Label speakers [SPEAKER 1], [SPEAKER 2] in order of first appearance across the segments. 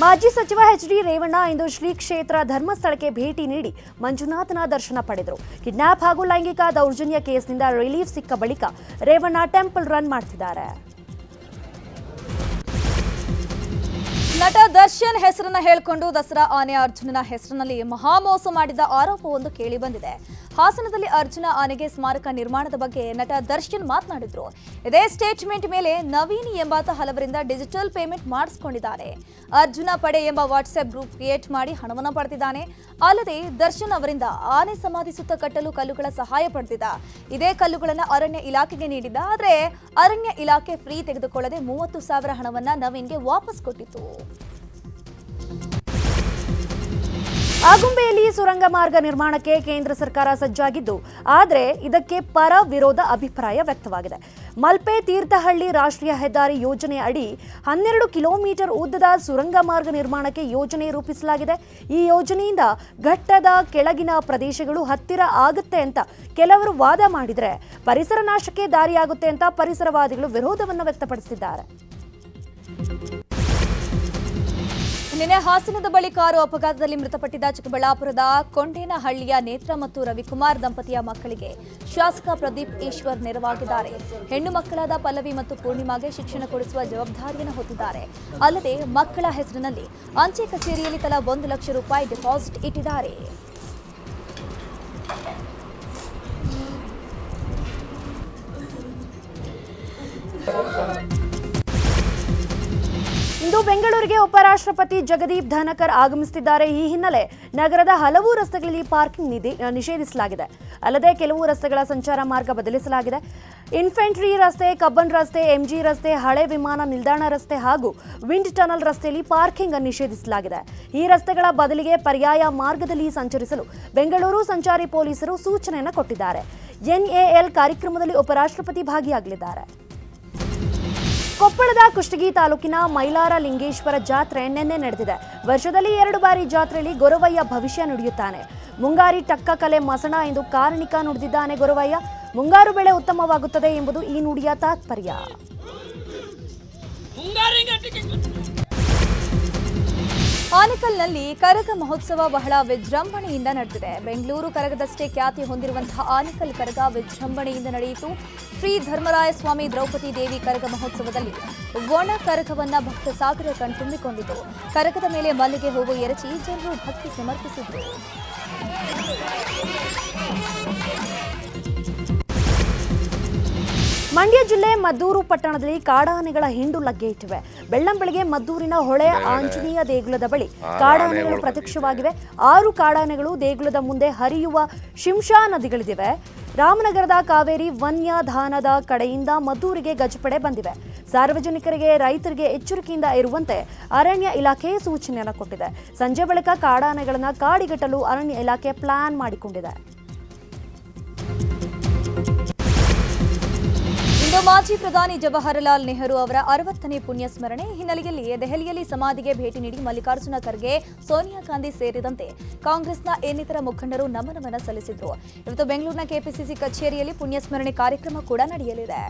[SPEAKER 1] ಮಾಜಿ ಸಚಿವ H D Revanna ಇಂದು ಶ್ರೀ ಕ್ಷೇತ್ರ ಧರ್ಮಸ್ಥಳಕ್ಕೆ ಭೇಟಿ ನೀಡಿ ಮಂಜುನಾಥನ ದರ್ಶನ ಪಡೆದರು. ಕಿಡ್ನಾಪ್ ಹಾಗೂ ಲೈಂಗಿಕ ದೌರ್ಜನ್ಯ ಕೇಸ್ನಿಂದ ರಿಲೀಫ್ ಸಿಕ್ಕ ಬಳಿಕ ರೇವಣ್ಣ ಟೆಂಪಲ್ ರನ್ ಮಾಡ್ತಿದ್ದಾರೆ.
[SPEAKER 2] ನಟ ದರ್ಶನ್ ಹೆಸರನ್ನ ಹೇಳ್ಕೊಂಡು ದಸರಾ ಆನೆ ಅರ್ಜುನನ ಹೆಸರಿನಲ್ಲಿ ಮಹಾಮೋಸ ಮಾಡಿದ ಆರೋಪವೊಂದು ಕೇಳಿ ಬಂದಿದೆ. ಹಾಸನದಲ್ಲಿ ಅರ್ಜುನ ಆನೆಗೆ ಸ್ಮಾರಕ ನಿರ್ಮಾಣದ ಬಗ್ಗೆ ನಟ ದರ್ಶನ್ ಮಾತನಾಡಿದ್ರು. ಇದೇ ಸ್ಟೇಟ್ಮೆಂಟ್ ಮೇಲೆ ನವೀನ್ ಎಂಬಾತ ಹಲವರಿಂದ ಡಿಜಿಟಲ್ ಪೇಮೆಂಟ್ ಮಾಡಿಸ್ಕೊಂಡಿದ್ದಾನೆ. ಅರ್ಜುನ ಪಡೆ ಎಂಬ ವಾಟ್ಸ್ಆಪ್ ಗ್ರೂಪ್ ಕ್ರಿಯೇಟ್ ಮಾಡಿ ಹಣವನ್ನು ಪಡೆದಿದ್ದಾನೆ. ಅಲ್ಲದೆ ದರ್ಶನ್ ಅವರಿಂದ ಆನೆ ಸಮಾಧಿ ಸುತ್ತ ಕಟ್ಟಲು ಕಲ್ಲುಗಳ ಸಹಾಯ ಪಡೆದಿದ್ದ. ಇದೇ ಕಲ್ಲುಗಳನ್ನು ಅರಣ್ಯ ಇಲಾಖೆಗೆ ನೀಡಿದ್ದ. ಆದರೆ ಅರಣ್ಯ ಇಲಾಖೆ ಫ್ರೀ ತೆಗೆದುಕೊಳ್ಳದೆ ಮೂವತ್ತು ಸಾವಿರ ಹಣವನ್ನ ನವೀನ್ಗೆ ವಾಪಸ್ ಕೊಟ್ಟಿತ್ತು.
[SPEAKER 1] ಆಗುಂಬೆಯಲ್ಲಿ ಸುರಂಗ ಮಾರ್ಗ ನಿರ್ಮಾಣಕ್ಕೆ ಕೇಂದ್ರ ಸರ್ಕಾರ ಸಜ್ಜಾಗಿದ್ದು, ಆದರೆ ಇದಕ್ಕೆ ಪರ ವಿರೋಧ ಅಭಿಪ್ರಾಯ ವ್ಯಕ್ತವಾಗಿದೆ. ಮಲ್ಪೆ ತೀರ್ಥಹಳ್ಳಿ ರಾಷ್ಟ್ರೀಯ ಹೆದ್ದಾರಿ ಯೋಜನೆ ಅಡಿ ಹನ್ನೆರಡು ಕಿಲೋಮೀಟರ್ ಉದ್ದದ ಸುರಂಗ ಮಾರ್ಗ ನಿರ್ಮಾಣಕ್ಕೆ ಯೋಜನೆ ರೂಪಿಸಲಾಗಿದೆ. ಈ ಯೋಜನೆಯಿಂದ ಘಟ್ಟದ ಕೆಳಗಿನ ಪ್ರದೇಶಗಳು ಹತ್ತಿರ ಆಗುತ್ತೆ ಅಂತ ಕೆಲವರು ವಾದ ಮಾಡಿದರೆ ಪರಿಸರ ನಾಶಕ್ಕೆ ದಾರಿಯಾಗುತ್ತೆ ಅಂತ ಪರಿಸರವಾದಿಗಳು ವಿರೋಧವನ್ನು ವ್ಯಕ್ತಪಡಿಸಿದ್ದಾರೆ.
[SPEAKER 2] ನಿನ್ನೆ ಹಾಸನದ ಬಳಿ ಕಾರು ಅಪಘಾತದಲ್ಲಿ ಮೃತಪಟ್ಟಿದ್ದ ಚಿಕ್ಕಬಳ್ಳಾಪುರದ ಕೊಂಡೇನಹಳ್ಳಿಯ ನೇತ್ರ ಮತ್ತು ರವಿಕುಮಾರ್ ದಂಪತಿಯ ಮಕ್ಕಳಿಗೆ ಶಾಸಕ ಪ್ರದೀಪ್ ಈಶ್ವರ್ ನೆರವಾಗಿದ್ದಾರೆ. ಹೆಣ್ಣು ಮಕ್ಕಳಾದ ಪಲ್ಲವಿ ಮತ್ತು ಪೂರ್ಣಿಮಾಗೆ ಶಿಕ್ಷಣ ಕೊಡಿಸುವ ಜವಾಬ್ದಾರಿಯನ್ನು ಹೊತ್ತಿದ್ದಾರೆ. ಅಲ್ಲದೆ ಮಕ್ಕಳ ಹೆಸರಿನಲ್ಲಿ ಅಂಚೆ ಕಚೇರಿಯಲ್ಲಿ ತಲಾ ಒಂದು ಲಕ್ಷ ರೂಪಾಯಿ ಡಿಪಾಸಿಟ್ ಇಟ್ಟಿದ್ದಾರೆ.
[SPEAKER 1] ಇಂದು ಬೆಂಗಳೂರಿಗೆ ಉಪರಾಷ್ಟ್ರಪತಿ ಜಗದೀಪ್ ಧನಕರ್ ಆಗಮಿಸುತ್ತಿದ್ದಾರೆ. ಈ ಹಿನ್ನೆಲೆ ನಗರದ ಹಲವು ರಸ್ತೆಗಳಲ್ಲಿ ಪಾರ್ಕಿಂಗ್ ನಿಷೇಧಿಸಲಾಗಿದೆ. ಅಲ್ಲದೆ ಕೆಲವು ರಸ್ತೆಗಳ ಸಂಚಾರ ಮಾರ್ಗ ಬದಲಿಸಲಾಗಿದೆ. ಇನ್ಫೆಂಟ್ರಿ ರಸ್ತೆ, ಕಬ್ಬನ್ ರಸ್ತೆ, ಎಂಜಿ ರಸ್ತೆ, ಹಳೆ ವಿಮಾನ ನಿಲ್ದಾಣ ರಸ್ತೆ ಹಾಗೂ ವಿಂಡ್ ಟನಲ್ ರಸ್ತೆಯಲ್ಲಿ ಪಾರ್ಕಿಂಗ್ ನಿಷೇಧಿಸಲಾಗಿದೆ. ಈ ರಸ್ತೆಗಳ ಬದಲಿಗೆ ಪರ್ಯಾಯ ಮಾರ್ಗದಲ್ಲಿ ಸಂಚರಿಸಲು ಬೆಂಗಳೂರು ಸಂಚಾರಿ ಪೊಲೀಸರು ಸೂಚನೆಯನ್ನು ಕೊಟ್ಟಿದ್ದಾರೆ. ಎನ್ಎಎಲ್ ಕಾರ್ಯಕ್ರಮದಲ್ಲಿ ಉಪರಾಷ್ಟ್ರಪತಿ ಭಾಗಿಯಾಗಲಿದ್ದಾರೆ. ಕೊಪ್ಪಳದ ಕುಷ್ಟಗಿ ತಾಲೂಕಿನ ಮೈಲಾರ ಲಿಂಗೇಶ್ವರ ಜಾತ್ರೆ ನಿನ್ನೆ ನಡೆದಿದೆ. ವರ್ಷದಲ್ಲಿ ಎರಡು ಬಾರಿ ಜಾತ್ರೆಯಲ್ಲಿ ಗೊರವಯ್ಯ ಭವಿಷ್ಯ ನುಡಿಯುತ್ತಾನೆ. ಮುಂಗಾರಿ ಟಕ್ಕ ಕಲೆ ಮಸಣ ಎಂದು ಕಾರಣಿಕ ನುಡಿದಿದ್ದಾನೆ ಗೊರವಯ್ಯ. ಮುಂಗಾರು ಬೆಳೆ ಉತ್ತಮವಾಗುತ್ತದೆ ಎಂಬುದು ಈ ನುಡಿಯ ತಾತ್ಪರ್ಯ.
[SPEAKER 2] ಆನೇಕಲ್ನಲ್ಲಿ ಕರಗ ಮಹೋತ್ಸವ ಬಹಳ ವಿಜೃಂಭಣೆಯಿಂದ ನಡೆದಿದೆ. ಬೆಂಗಳೂರು ಕರಗದಷ್ಟೇ ಖ್ಯಾತಿ ಹೊಂದಿರುವಂತಹ ಆನೇಕಲ್ ಕರಗ ವಿಜೃಂಭಣೆಯಿಂದ ನಡೆಯಿತು. ಶ್ರೀ ಧರ್ಮರಾಯ ಸ್ವಾಮಿ ದ್ರೌಪದಿ ದೇವಿ ಕರಗ ಮಹೋತ್ಸವದಲ್ಲಿ ಒಣ ಕರಗವನ್ನ ಭಕ್ತ ಸಾಗರ ಕಣ್ತುಂಬಿಕೊಂಡಿತು. ಕರಗದ ಮೇಲೆ ಮಲ್ಲಿಗೆ ಹೂವು ಎರಚಿ ಜನರು ಭಕ್ತಿ ಸಮರ್ಪಿಸಿದ್ರು.
[SPEAKER 1] ಮಂಡ್ಯ ಜಿಲ್ಲೆ ಮದ್ದೂರು ಪಟ್ಟಣದಲ್ಲಿ ಕಾಡಾನೆಗಳ ಹಿಂಡು ಲಗ್ಗೆ ಇಟ್ಟಿವೆ. ಬೆಳ್ಳಂಬೆಳಗ್ಗೆ ಮದ್ದೂರಿನ ಹೊಳೆ ಆಂಜನೇಯ ದೇಗುಲದ ಬಳಿ ಕಾಡಾನೆಗಳು ಪ್ರತ್ಯಕ್ಷವಾಗಿವೆ. ಆರು ಕಾಡಾನೆಗಳು ದೇಗುಲದ ಮುಂದೆ ಹರಿಯುವ ಶಿಂಷಾ ನದಿಗಳಿದಿವೆ. ರಾಮನಗರದ ಕಾವೇರಿ ವನ್ಯಧಾನದ ಕಡೆಯಿಂದ ಮದ್ದೂರಿಗೆ ಗಜಪಡೆ ಬಂದಿವೆ. ಸಾರ್ವಜನಿಕರಿಗೆ ರೈತರಿಗೆ ಎಚ್ಚರಿಕೆಯಿಂದ ಇರುವಂತೆ ಅರಣ್ಯ ಇಲಾಖೆ ಸೂಚನೆಯನ್ನು ಕೊಟ್ಟಿದೆ. ಸಂಜೆ ಬಳಿಕ ಕಾಡಾನೆಗಳನ್ನು ಕಾಡಿಗಟ್ಟಲು ಅರಣ್ಯ ಇಲಾಖೆ ಪ್ಲಾನ್ ಮಾಡಿಕೊಂಡಿದೆ.
[SPEAKER 2] ಇಂದು ಮಾಜಿ ಪ್ರಧಾನಿ ಜವಾಹರಲಾಲ್ ನೆಹರು ಅವರ ಅರವತ್ತನೇ ಪುಣ್ಯ ಸ್ಮರಣೆ ಹಿನ್ನೆಲೆಯಲ್ಲಿ ದೆಹಲಿಯಲ್ಲಿ ಸಮಾಧಿಗೆ ಭೇಟಿ ನೀಡಿ ಮಲ್ಲಿಕಾರ್ಜುನ ಖರ್ಗೆ, ಸೋನಿಯಾ ಗಾಂಧಿ ಸೇರಿದಂತೆ ಕಾಂಗ್ರೆಸ್ನ ಇನ್ನಿತರ ಮುಖಂಡರು ನಮನವನ್ನ ಸಲ್ಲಿಸಿದ್ರು. ಇವತ್ತು ಬೆಂಗಳೂರಿನ ಕೆಪಿಸಿಸಿ ಕಚೇರಿಯಲ್ಲಿ ಪುಣ್ಯಸ್ಮರಣೆ ಕಾರ್ಯಕ್ರಮ ಕೂಡ ನಡೆಯಲಿದೆ.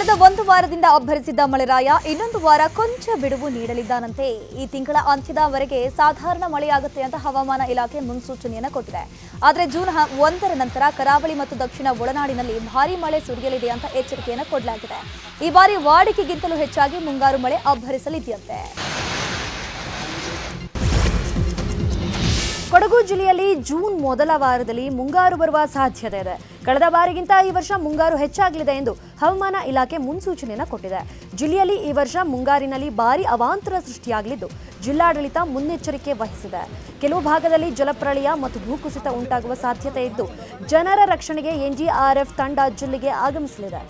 [SPEAKER 2] ಕಳೆದ ಒಂದು ವಾರದಿಂದ ಅಬ್ಬರಿಸಿದ್ದ ಮಳೆರಾಯ ಇನ್ನೊಂದು ವಾರ ಕೊಂಚ ಬಿಡುವು ನೀಡಲಿದ್ದಾನಂತೆ. ಈ ತಿಂಗಳ ಅಂತ್ಯದವರೆಗೆ ಸಾಧಾರಣ ಮಳೆಯಾಗುತ್ತೆ ಅಂತ ಹವಾಮಾನ ಇಲಾಖೆ ಮುನ್ಸೂಚನೆಯನ್ನು ಕೊಟ್ಟಿದೆ. ಆದರೆ ಜೂನ್ ಒಂದರ ನಂತರ ಕರಾವಳಿ ಮತ್ತು ದಕ್ಷಿಣ ಒಳನಾಡಿನಲ್ಲಿ ಭಾರಿ ಮಳೆ ಸುರಿಯಲಿದೆ ಅಂತ ಎಚ್ಚರಿಕೆಯನ್ನು ಕೊಡಲಾಗಿದೆ. ಈ ಬಾರಿ ವಾಡಿಕೆಗಿಂತಲೂ ಹೆಚ್ಚಾಗಿ ಮುಂಗಾರು ಮಳೆ ಅಬ್ಬರಿಸಲಿದೆಯಂತೆ.
[SPEAKER 1] ಕೊಡಗು ಜಿಲ್ಲೆಯಲ್ಲಿ ಜೂನ್ ಮೊದಲ ವಾರದಲ್ಲಿ ಮುಂಗಾರು ಬರುವ ಸಾಧ್ಯತೆ ಇದೆ. ಕಳೆದ ಬಾರಿಗಿಂತ ಈ ವರ್ಷ ಮುಂಗಾರು ಹೆಚ್ಚಾಗಲಿದೆ ಎಂದು ಹವಾಮಾನ ಇಲಾಖೆ ಮುನ್ಸೂಚನೆಯನ್ನು ಕೊಟ್ಟಿದೆ. ಜಿಲ್ಲೆಯಲ್ಲಿ ಈ ವರ್ಷ ಮುಂಗಾರಿನಲ್ಲಿ ಭಾರಿ ಅವಾಂತರ ಸೃಷ್ಟಿಯಾಗಲಿದ್ದು, ಜಿಲ್ಲಾಡಳಿತ ಮುನ್ನೆಚ್ಚರಿಕೆ ವಹಿಸಿದೆ. ಕೆಲವು ಭಾಗದಲ್ಲಿ ಜಲಪ್ರಳಯ ಮತ್ತು ಭೂಕುಸಿತ ಉಂಟಾಗುವ ಸಾಧ್ಯತೆ ಇದ್ದು, ಜನರ ರಕ್ಷಣೆಗೆ ಎನ್ಡಿಆರ್ಎಫ್ ತಂಡ ಜಿಲ್ಲೆಗೆ ಆಗಮಿಸಲಿದೆ.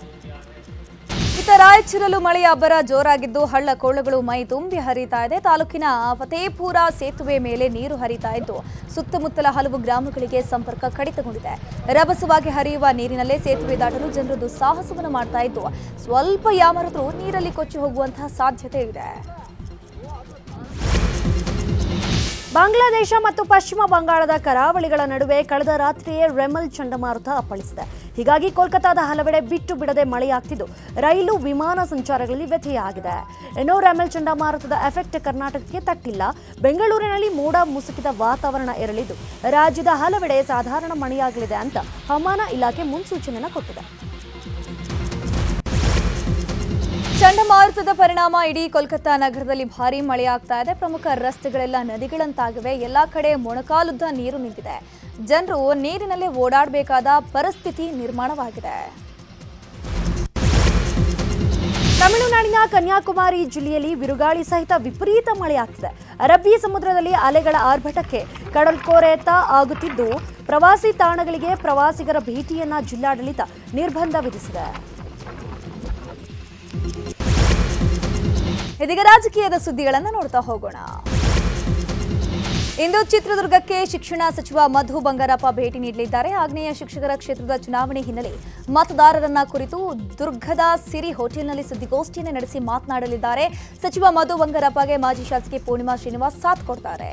[SPEAKER 2] ಇತ್ತ ರಾಯಚೂರಲ್ಲೂ ಮಳೆಯ ಅಬ್ಬರ ಜೋರಾಗಿದ್ದು ಹಳ್ಳ ಕೊಳ್ಳಗಳು ಮೈ ತುಂಬಿ ಹರಿತಾ ಇದೆ. ತಾಲೂಕಿನ ಫತೇಪುರ ಸೇತುವೆ ಮೇಲೆ ನೀರು ಹರಿತಾ ಇದ್ದು ಸುತ್ತಮುತ್ತಲ ಹಲವು ಗ್ರಾಮಗಳಿಗೆ ಸಂಪರ್ಕ ಕಡಿತಗೊಂಡಿದೆ. ರಭಸವಾಗಿ ಹರಿಯುವ ನೀರಿನಲ್ಲೇ ಸೇತುವೆ ದಾಟಲು ಜನರು ಸಾಹಸವನ್ನು ಮಾಡ್ತಾ ಇದ್ದು, ಸ್ವಲ್ಪ ಯಾಮರದ್ರು ನೀರಲ್ಲಿ ಕೊಚ್ಚಿ ಹೋಗುವಂತಹ ಸಾಧ್ಯತೆ ಇದೆ.
[SPEAKER 1] ಬಾಂಗ್ಲಾದೇಶ ಮತ್ತು ಪಶ್ಚಿಮ ಬಂಗಾಳದ ಕರಾವಳಿಗಳ ನಡುವೆ ಕಳೆದ ರಾತ್ರಿಯೇ ರೆಮಲ್ ಚಂಡಮಾರುತ ಅಪ್ಪಳಿಸಿದೆ. ಹೀಗಾಗಿ ಕೋಲ್ಕತ್ತಾದ ಹಲವೆಡೆ ಬಿಟ್ಟು ಬಿಡದೆ ಮಳೆಯಾಗ್ತಿದ್ದು. ರೈಲು, ವಿಮಾನ ಸಂಚಾರಗಳಲ್ಲಿ ವ್ಯತ್ಯಯವಾಗಿದೆ ಇನ್ನು ರೆಮಲ್ ಚಂಡಮಾರುತದ ಎಫೆಕ್ಟ್ ಕರ್ನಾಟಕಕ್ಕೆ ತಟ್ಟಿಲ್ಲ. ಬೆಂಗಳೂರಿನಲ್ಲಿ ಮೋಡ ಮುಸುಕಿದ ವಾತಾವರಣ ಇರಲಿದ್ದು ರಾಜ್ಯದ ಹಲವೆಡೆ ಸಾಧಾರಣ ಮಳೆಯಾಗಲಿದೆ ಅಂತ ಹವಾಮಾನ ಇಲಾಖೆ ಮುನ್ಸೂಚನೆಯನ್ನು ಕೊಟ್ಟಿದೆ.
[SPEAKER 2] ಚಂಡಮಾರುತದ ಪರಿಣಾಮ ಇಡೀ ಕೋಲ್ಕತ್ತಾ ನಗರದಲ್ಲಿ ಭಾರಿ ಮಳೆಯಾಗ್ತಾ ಇದೆ. ಪ್ರಮುಖ ರಸ್ತೆಗಳೆಲ್ಲ ನದಿಗಳಂತಾಗಿವೆ. ಎಲ್ಲಾ ಕಡೆ ಮೊಣಕಾಲುದ್ದ ನೀರು ನಿಂತಿದೆ. ಜನರು ನೀರಿನಲ್ಲಿ ಓಡಾಡಬೇಕಾದ ಪರಿಸ್ಥಿತಿ ನಿರ್ಮಾಣವಾಗಿದೆ.
[SPEAKER 1] ತಮಿಳುನಾಡಿನ ಕನ್ಯಾಕುಮಾರಿ ಜಿಲ್ಲೆಯಲ್ಲಿ ಬಿರುಗಾಳಿ ಸಹಿತ ವಿಪರೀತ ಮಳೆಯಾಗ್ತಿದೆ. ಅರಬ್ಬಿ ಸಮುದ್ರದಲ್ಲಿ ಅಲೆಗಳ ಆರ್ಭಟಕ್ಕೆ ಕಡಲ್ಕೋರೆತ ಆಗುತ್ತಿದ್ದು, ಪ್ರವಾಸಿ ತಾಣಗಳಿಗೆ ಪ್ರವಾಸಿಗರ ಭೇಟಿಯನ್ನ ಜಿಲ್ಲಾಡಳಿತ ನಿರ್ಬಂಧ ವಿಧಿಸಿದೆ.
[SPEAKER 2] ಇದೀಗ ರಾಜಕೀಯದ ಸುದ್ದಿಗಳನ್ನು ನೋಡ್ತಾ ಹೋಗೋಣ. ಇಂದು ಚಿತ್ರದುರ್ಗಕ್ಕೆ ಶಿಕ್ಷಣ ಸಚಿವ ಮಧು ಬಂಗಾರಪ್ಪ ಭೇಟಿ ನೀಡಲಿದ್ದಾರೆ. ಆಗ್ನೇಯ ಶಿಕ್ಷಕರ ಕ್ಷೇತ್ರದ ಚುನಾವಣೆ ಹಿನ್ನೆಲೆ ಮತದಾರರನ್ನ ಕುರಿತು ದುರ್ಗದ ಸಿರಿ ಹೋಟೆಲ್ನಲ್ಲಿ ಸುದ್ದಿಗೋಷ್ಠಿಯನ್ನು ನಡೆಸಿ ಮಾತನಾಡಲಿದ್ದಾರೆ. ಸಚಿವ ಮಧು ಬಂಗಾರಪ್ಪಗೆ ಮಾಜಿ ಶಾಸಕಿ ಪೂರ್ಣಿಮಾ ಶ್ರೀನಿವಾಸ್ ಸಾಥ್ ಕೊಡ್ತಾರೆ.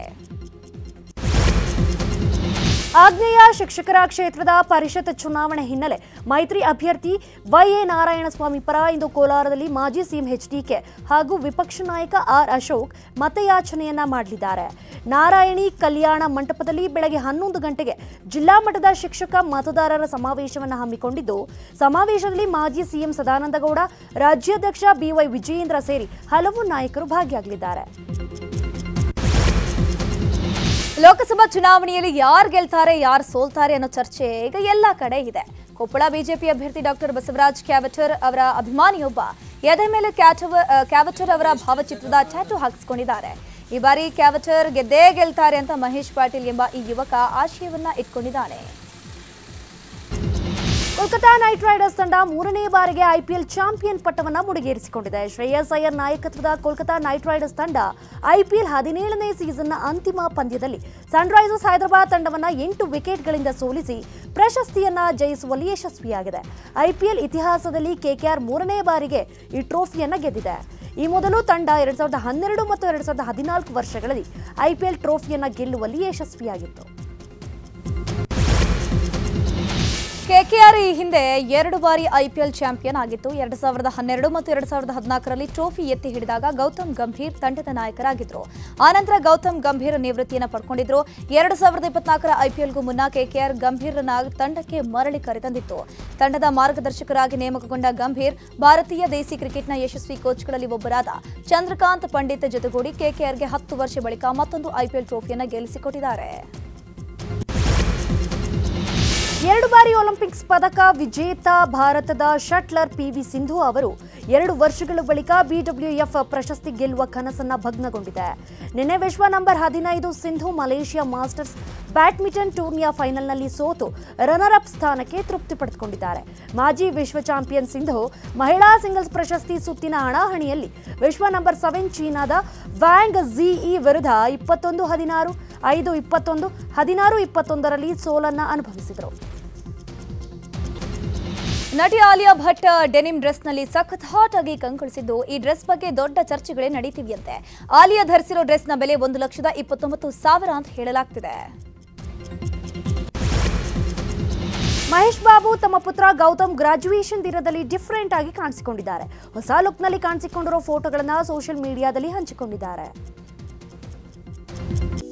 [SPEAKER 1] ಆಗ್ನೇಯ ಶಿಕ್ಷಕರ ಕ್ಷೇತ್ರದ ಪರಿಷತ್ ಚುನಾವಣೆ ಹಿನ್ನೆಲೆ ಮೈತ್ರಿ ಅಭ್ಯರ್ಥಿ ವೈಎ ನಾರಾಯಣಸ್ವಾಮಿ ಪರ ಇಂದು ಕೋಲಾರದಲ್ಲಿ ಮಾಜಿ ಸಿಎಂ ಎಚ್ಡಿಕೆ ಹಾಗೂ ವಿಪಕ್ಷ ನಾಯಕ ಆರ್ ಅಶೋಕ್ ಮತಯಾಚನೆಯನ್ನ ಮಾಡಲಿದ್ದಾರೆ. ನಾರಾಯಣಿ ಕಲ್ಯಾಣ ಮಂಟಪದಲ್ಲಿ ಬೆಳಗ್ಗೆ ಹನ್ನೊಂದು ಗಂಟೆಗೆ ಜಿಲ್ಲಾ ಮಟ್ಟದ ಶಿಕ್ಷಕ ಮತದಾರರ ಸಮಾವೇಶವನ್ನು ಹಮ್ಮಿಕೊಂಡಿದ್ದು, ಸಮಾವೇಶದಲ್ಲಿ ಮಾಜಿ ಸಿಎಂ ಸದಾನಂದಗೌಡ, ರಾಜ್ಯಾಧ್ಯಕ್ಷ ಬಿವೈ ವಿಜಯೇಂದ್ರ ಸೇರಿ ಹಲವು ನಾಯಕರು ಭಾಗಿಯಾಗಲಿದ್ದಾರೆ.
[SPEAKER 2] ಲೋಕಸಭಾ ಚುನಾವಣೆಯಲ್ಲಿ ಯಾರು ಗೆಲ್ತಾರೆ, ಯಾರು ಸೋಲ್ತಾರೆ ಅನ್ನೋ ಚರ್ಚೆ ಈಗ ಎಲ್ಲ ಕಡೆ ಇದೆ. ಕೊಪ್ಪಳ ಬಿಜೆಪಿ ಅಭ್ಯರ್ಥಿ ಡಾಕ್ಟರ್ ಬಸವರಾಜ್ ಕ್ಯಾವಟರ್ ಅವರ ಅಭಿಮಾನಿಯೊಬ್ಬ ಎದೆ ಮೇಲೆ ಕ್ಯಾವಟರ್ ಅವರ ಭಾವಚಿತ್ರದ ಟ್ಯಾಟು ಹಾಕಿಸ್ಕೊಂಡಿದ್ದಾರೆ. ಈ ಬಾರಿ ಕ್ಯಾವಟರ್ ಗೆದ್ದೇ ಗೆಲ್ತಾರೆ ಅಂತ ಮಹೇಶ್ ಪಾಟೀಲ್ ಎಂಬ ಈ ಯುವಕ ಆಶಯವನ್ನ ಇಟ್ಕೊಂಡಿದ್ದಾನೆ.
[SPEAKER 1] ಕೋಲ್ಕತಾ ನೈಟ್ ರೈಡರ್ಸ್ ತಂಡ ಮೂರನೇ ಬಾರಿಗೆ ಐಪಿಎಲ್ ಚಾಂಪಿಯನ್ ಪಟ್ಟವನ್ನು ಮುಡಿಗೇರಿಸಿಕೊಂಡಿದೆ. ಶ್ರೇಯಸ್ ಅಯ್ಯರ್ ನಾಯಕತ್ವದ ಕೋಲ್ಕತಾ ನೈಟ್ ರೈಡರ್ಸ್ ತಂಡ ಐಪಿಎಲ್ ಹದಿನೇಳನೇ ಸೀಸನ್ನ ಅಂತಿಮ ಪಂದ್ಯದಲ್ಲಿ ಸನ್ರೈಸರ್ಸ್ ಹೈದರಾಬಾದ್ ತಂಡವನ್ನ ಎಂಟು ವಿಕೆಟ್ಗಳಿಂದ ಸೋಲಿಸಿ ಪ್ರಶಸ್ತಿಯನ್ನ ಜಯಿಸುವಲ್ಲಿ ಯಶಸ್ವಿಯಾಗಿದೆ. ಐಪಿಎಲ್ ಇತಿಹಾಸದಲ್ಲಿ ಕೆಕೆಆರ್ ಮೂರನೇ ಬಾರಿಗೆ ಈ ಟ್ರೋಫಿಯನ್ನ ಗೆದ್ದಿದೆ. ಈ ಮೊದಲು ತಂಡ ಎರಡ್ ಸಾವಿರದ ಹನ್ನೆರಡು ಮತ್ತು ಎರಡ್ ಸಾವಿರದ ಹದಿನಾಲ್ಕು ವರ್ಷಗಳಲ್ಲಿ ಐಪಿಎಲ್ ಟ್ರೋಫಿಯನ್ನ ಗೆಲ್ಲುವಲ್ಲಿ ಯಶಸ್ವಿಯಾಗಿತ್ತು.
[SPEAKER 2] ಕೆಕೆಆರ್ ಈ ಹಿಂದೆ ಎರಡು ಬಾರಿ ಐಪಿಎಲ್ ಚಾಂಪಿಯನ್ ಆಗಿತ್ತು. ಎರಡು ಸಾವಿರದ ಹನ್ನೆರಡು ಮತ್ತು ಎರಡು ಸಾವಿರದ ಹದಿನಾಲ್ಕರಲ್ಲಿ ಟ್ರೋಫಿ ಎತ್ತಿ ಹಿಡಿದಾಗ ಗೌತಮ್ ಗಂಭೀರ್ ತಂಡದ ನಾಯಕರಾಗಿದ್ರು. ಆನಂತರ ಗೌತಮ್ ಗಂಭೀರ್ ನಿವೃತ್ತಿಯನ್ನು ಪಡ್ಕೊಂಡಿದ್ರು. ಎರಡು ಸಾವಿರದ ಇಪ್ಪತ್ನಾಲ್ಕರ ಐಪಿಎಲ್ಗೂ ಮುನ್ನ ಕೆಕೆಆರ್ ಗಂಭೀರ್ನ ತಂಡಕ್ಕೆ ಮರಳಿ ಕರೆತಂದಿತ್ತು. ತಂಡದ ಮಾರ್ಗದರ್ಶಕರಾಗಿ ನೇಮಕಗೊಂಡ ಗಂಭೀರ್ ಭಾರತೀಯ ದೇಸಿ ಕ್ರಿಕೆಟ್ನ ಯಶಸ್ವಿ ಕೋಚ್ಗಳಲ್ಲಿ ಒಬ್ಬರಾದ ಚಂದ್ರಕಾಂತ್ ಪಂಡಿತ್ ಜೊತೆಗೂಡಿ ಕೆಕೆಆರ್ಗೆ ಹತ್ತು ವರ್ಷ ಬಳಿಕ ಮತ್ತೊಂದು ಐಪಿಎಲ್ ಟ್ರೋಫಿಯನ್ನು ಗೆಲ್ಲಿಸಿಕೊಟ್ಟಿದ್ದಾರೆ.
[SPEAKER 1] ಎರಡು ಬಾರಿ ಒಲಿಂಪಿಕ್ಸ್ ಪದಕ ವಿಜೇತ ಭಾರತದ ಶಟ್ಲರ್ ಪಿವಿ ಸಿಂಧು ಅವರು ಎರಡು ವರ್ಷಗಳ ಬಳಿಕ ಬಿಡಬ್ಲ್ಯೂಎಫ್ ಪ್ರಶಸ್ತಿ ಗೆಲ್ಲುವ ಕನಸನ್ನ ಭಗ್ನಗೊಂಡಿದೆ. ನಿನ್ನೆ ವಿಶ್ವ ನಂಬರ್ ಹದಿನೈದು ಸಿಂಧು ಮಲೇಷಿಯಾ ಮಾಸ್ಟರ್ಸ್ ಬ್ಯಾಡ್ಮಿಂಟನ್ ಟೂರ್ನಿಯ ಫೈನಲ್ನಲ್ಲಿ ಸೋತು ರನ್ನರ್ ಅಪ್ ಸ್ಥಾನಕ್ಕೆ ತೃಪ್ತಿ ಪಡೆದುಕೊಂಡಿದ್ದಾರೆ. ಮಾಜಿ ವಿಶ್ವ ಚಾಂಪಿಯನ್ ಸಿಂಧು ಮಹಿಳಾ ಸಿಂಗಲ್ಸ್ ಪ್ರಶಸ್ತಿ ಸುತ್ತಿನ ಹಣಾಹಣಿಯಲ್ಲಿ ವಿಶ್ವ ನಂಬರ್ ಸೆವೆನ್ ಚೀನಾದ ವ್ಯಾಂಗ್ ಜಿಇ ವಿರುದ್ಧ ಇಪ್ಪತ್ತೊಂದು ಹದಿನಾರು ಐದು ಇಪ್ಪತ್ತೊಂದು, ಹದಿನಾರು ಇಪ್ಪತ್ತೊಂದರಲ್ಲಿ ಸೋಲನ್ನ ಅನುಭವಿಸಿದರು.
[SPEAKER 2] ನಟಿ ಆಲಿಯಾ ಭಟ್ ಡೆನಿಮ್ ಡ್ರೆಸ್ನಲ್ಲಿ ಸಖತ್ ಹಾಟ್ ಆಗಿ ಕಂಗೊಳಿಸಿದ್ದು, ಈ ಡ್ರೆಸ್ ಬಗ್ಗೆ ದೊಡ್ಡ ಚರ್ಚೆಗಳೇ ನಡೀತಿವೆಯಂತೆ. ಆಲಿಯಾ ಧರಿಸಿರೋ ಡ್ರೆಸ್ನ ಬೆಲೆ ಒಂದು ಲಕ್ಷದ ಇಪ್ಪತ್ತೊಂಬತ್ತು ಸಾವಿರ ಅಂತ ಹೇಳಲಾಗ್ತಿದೆ.
[SPEAKER 1] ಮಹೇಶ್ ಬಾಬು ತಮ್ಮ ಪುತ್ರ ಗೌತಮ್ ಗ್ರಾಜ್ಯುಯೇಷನ್ ದಿನದಲ್ಲಿ ಡಿಫ್ರೆಂಟ್ ಆಗಿ ಕಾಣಿಸಿಕೊಂಡಿದ್ದಾರೆ. ಹೊಸ ಲುಕ್ನಲ್ಲಿ ಕಾಣಿಸಿಕೊಂಡಿರೋ ಫೋಟೋಗಳನ್ನು ಸೋಷಿಯಲ್ ಮೀಡಿಯಾದಲ್ಲಿ ಹಂಚಿಕೊಂಡಿದ್ದಾರೆ.